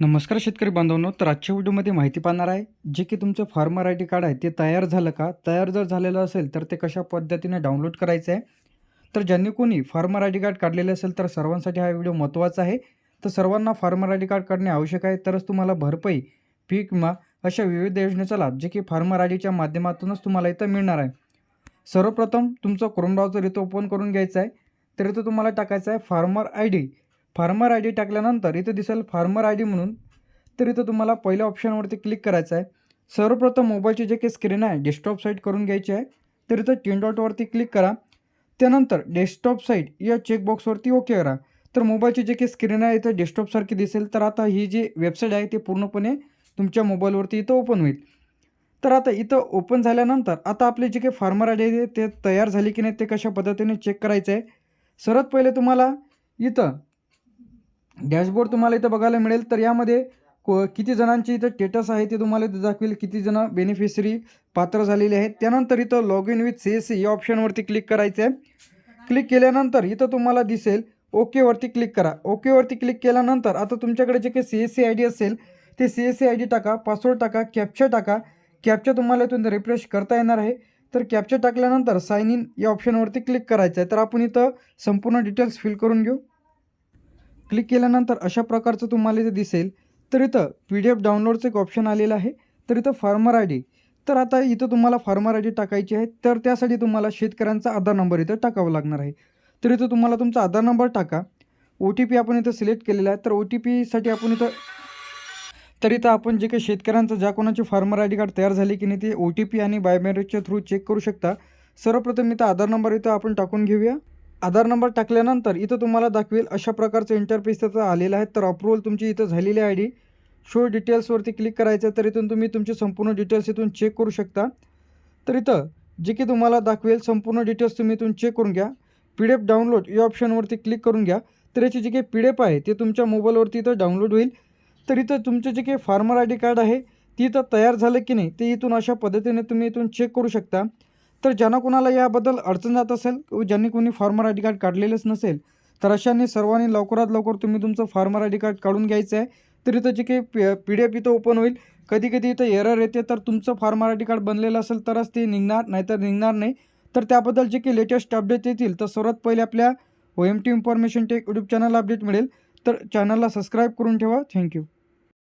नमस्कार शेतकरी बांधवांनो तर आजच्या व्हिडिओमध्ये माहिती पाहणार आहे जे की तुमचं फार्मर आय डी कार्ड आहे ते तयार झालं का? तयार जर झालेलं असेल तर ते कशा पद्धतीने डाउनलोड करायचं आहे? तर ज्यांनी कोणी फार्मर आय डी कार्ड काढलेलं असेल तर सर्वांसाठी हा व्हिडिओ महत्त्वाचा आहे. तर सर्वांना फार्मर आय डी कार्ड काढणे आवश्यक आहे तरच तुम्हाला भरपाई पीक विमा अशा विविध योजनेचा लाभ जे की फार्मर आय डीच्या माध्यमातूनच तुम्हाला इथं मिळणार आहे. सर्वप्रथम तुमचं क्रोम ब्राउझर इथं ओपन करून घ्यायचं आहे तर इथं तुम्हाला टाकायचं आहे farmer I D. Farmer I D टाकल्यानंतर इथं दिसेल फार्मर आय डी म्हणून. तर इथं तुम्हाला पहिल्या ऑप्शनवरती क्लिक करायचं आहे. सर्वप्रथम मोबाईलची जे काही स्क्रीन आहे डेस्कटॉप साईट करून घ्यायची आहे. तर इथं तीन डॉटवरती क्लिक करा. त्यानंतर डेस्कटॉप साईट या चेकबॉक्सवरती ओके करा. तर मोबाईलची जे काही स्क्रीन आहे इथं डेस्कटॉपसारखी दिसेल. तर आता ही जी वेबसाईट आहे ती पूर्णपणे तुमच्या मोबाईलवरती इथं ओपन होईल. तर आता इथं ओपन झाल्यानंतर आता आपले जे काही फार्मर आय डी आहे ते तयार झाली की नाही ते कशा पद्धतीने चेक करायचं आहे? सर्वात पहिले तुम्हाला इथं डॅशबोर्ड तुम्हाला इथं बघायला मिळेल. तर यामध्ये को किती जणांची इथं स्टेटस आहे ते तुम्हाला इथं दाखवेल. किती जणं बेनिफिशरी पात्र झालेले आहेत. त्यानंतर इथं log in with C S C या ऑप्शनवरती क्लिक करायचं आहे क्लिक केल्यानंतर इथं तुम्हाला दिसेल. ओकेवरती क्लिक करा. ओकेवरती क्लिक केल्यानंतर आता तुमच्याकडे जे काही C S C I D असेल ते C S C I D टाका पासवर्ड टाका कॅप्चर टाका. कॅप्चर तुम्हाला इथून रिफ्रेश करता येणार आहे. तर कॅप्चर टाकल्यानंतर साईन इन या ऑप्शनवरती क्लिक करायचं आहे तर आपण इथं संपूर्ण डिटेल्स फिल करून घेऊ. क्लिक केल्यानंतर अशा प्रकारचं तुम्हाला इथं दिसेल. तर इथं पी डी एफ डाउनलोडचं एक ऑप्शन आलेलं आहे. तर इथं फार्मर आय डी. तर आता इथं तुम्हाला फार्मर आय डी टाकायची आहे. तर त्यासाठी तुम्हाला शेतकऱ्यांचा आधार नंबर इथं टाकावा लागणार आहे. तर इथं तुम्हाला तुमचा आधार नंबर टाका. ओ टी पी आपण इथं सिलेक्ट केलेला आहे. तर ओ टी पीसाठी आपण इथं तर इथं आपण जे काही शेतकऱ्यांचं ज्या कोणाची फार्मर आय डी कार्ड तयार झाली की नाही ते ओ टी पी आणि बायोमेट्रिकच्या थ्रू चेक करू शकता. सर्वप्रथम इथं आधार नंबर इथं आपण टाकून घेऊया. आधार नंबर टाकल्यानंतर इथं तुम्हाला दाखवेल अशा प्रकारचं इंटरफेस त्याचं आलेलं आहे. तर अप्रुव्हल तुमची इथं झालेली आय डी शो डिटेल्सवरती क्लिक करायचं तर इथून तुम्ही तुमचे संपूर्ण डिटेल्स इथून चेक करू शकता. तर इथं जे की तुम्हाला दाखवेल संपूर्ण डिटेल्स तुम्ही इथून चेक करून घ्या. पी डी एफ डाउनलोड या ऑप्शनवरती क्लिक करून घ्या. तर याची जी काही पी डी एफ आहे ते तुमच्या मोबाईलवरती इथं डाउनलोड होईल. तर इथं तुमचं जे काही फार्मर आय डी कार्ड आहे ती इथं तयार झालं की नाही ते इथून अशा पद्धतीने तुम्ही इथून चेक करू शकता. तर ज्यांना कोणाला याबद्दल अडचण जात असेल व ज्यांनी कोणी फार्मर आय डी कार्ड काढलेलंच नसेल तर अशांनी सर्वांनी लवकरात लवकर तुम्ही तुमचं फार्मर आय डी कार्ड काढून घ्यायचं आहे. तर इथं जे काही पी पी डी एफ इथं ओपन होईल. कधी कधी इथं एरर येते तर तुमचं फार्मर आय डी कार्ड बनलेलं असेल तरच ते निघणार नाहीतर निघणार नाही. तर त्याबद्दल जे काही लेटेस्ट अपडेट येतील तर सर्वात पहिले आपल्या O M T information tech YouTube channel update मिळेल. तर चॅनलला सबस्क्राईब करून ठेवा. थँक्यू